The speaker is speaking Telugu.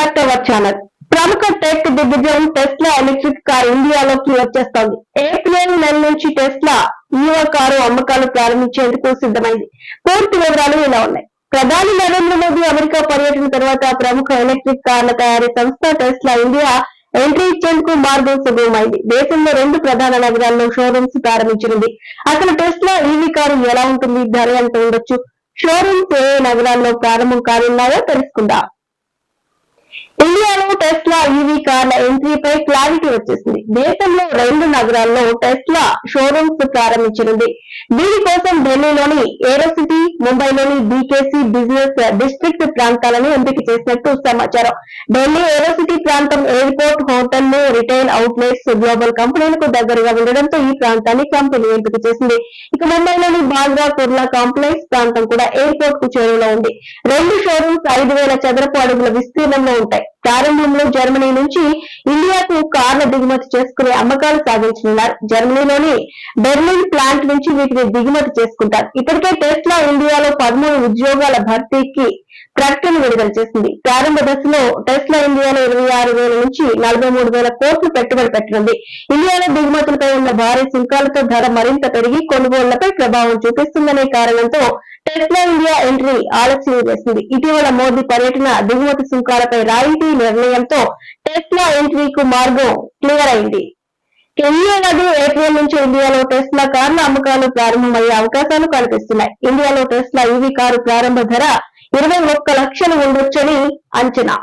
బ్యాక్ టు అవర్ ఛానల్ ప్రముఖ టెక్ దిగ్గజం టెస్లా ఎలక్ట్రిక్ కార్ ఇండియాలోకి వచ్చేస్తోంది. ఏప్రిల్ నెల నుంచి టెస్లా ఈవో కారు అమ్మకాలు ప్రారంభించేందుకు సిద్ధమైంది. పూర్తి వివరాలు ఇలా ఉన్నాయి. ప్రధాని నరేంద్ర మోదీ అమెరికా పర్యటన తర్వాత ప్రముఖ ఎలక్ట్రిక్ కార్ల తయారీ సంస్థ టెస్లా ఇండియా ఎంట్రీ ఇచ్చేందుకు మార్గం సుగమమైంది దేశంలో రెండు ప్రధాన నగరాల్లో షోరూమ్స్ ప్రారంభించనుంది. అసలు టెస్లా ఈవీ కారు ఎలా ఉంటుంది? ధర ఎంత ఉండొచ్చు? షోరూమ్స్ ఏ ఏ నగరాల్లో ప్రారంభం కానున్నాయో తెలుసుకుందాం. ఇండియాలో టెస్లా ఈవీ కార్ల ఎంట్రీపై క్లారిటీ వచ్చేసింది. దేశంలో రెండు నగరాల్లో టెస్లా షోరూమ్స్ ప్రారంభించనుంది. దీనికోసం ఢిల్లీలోని ఏరోసిటీ ముంబైలోని బీకేసీ బిజినెస్ డిస్ట్రిక్ట్ ప్రాంతాలను ఎంపిక చేసినట్టు సమాచారం. ఢిల్లీ ఏరోసిటీ ప్రాంతం ఎయిర్పోర్ట్ హోటళ్ళు రిటైల్ అవుట్లెట్స్ గ్లోబల్ కంపెనీలకు దగ్గరగా ఉండడంతో ఈ ప్రాంతాన్ని కంపెనీ ఎంపిక చేసింది. ఇక ముంబైలోని బాగ్రా కుర్లా కాంప్లెక్స్ ప్రాంతం కూడా ఎయిర్పోర్ట్కు చేరువలో ఉంది. రెండు షోరూమ్స్ ఐదు వేల చదరపు అడుగుల విస్తీర్ణంలో ఉంటాయి. ప్రారంభంలో జర్మనీ నుంచి ఇండియాకు కార్ల దిగుమతి చేసుకునే అమ్మకాలు సాగించనున్నారు. జర్మనీలోని బెర్లిన్ ప్లాంట్ నుంచి వీటిని దిగుమతి చేసుకుంటారు. ఇప్పటికే టెస్లా ఇండియాలో పదమూడు ఉద్యోగాల భర్తీకి ప్రకటన విడుదల చేసింది. ప్రారంభ దశలో టెస్లా ఇండియాలో ఇరవై ఆరు వేల నుంచి నలభై మూడు వేల కోట్లు పెట్టుబడి పెట్టనుంది. ఇండియాలో దిగుమతులపై ఉన్న భారీ సుంకాలతో ధర మరింత పెరిగి కొనుగోళ్ళపై ప్రభావం చూపిస్తుందనే కారణంతో టెస్లా ఇండియా ఎంట్రీ ఆలస్యం చేసింది. ఇటీవల మోదీ పర్యటన దిగుమతి సుంకాలపై రాయితీ నిర్ణయంతో టెస్లా ఎంట్రీకు మార్గం క్లియర్ అయింది. ఈ ఏడాది ఏప్రిల్ నుంచి ఇండియాలో టెస్లా కార్ల అమ్మకాలు ప్రారంభమయ్యే అవకాశాలు కనిపిస్తున్నాయి. ఇండియాలో టెస్లా ఈవీ కారు ప్రారంభ ధర ఇరవై ఒక్క లక్షలు ఉండొచ్చని అంచనా.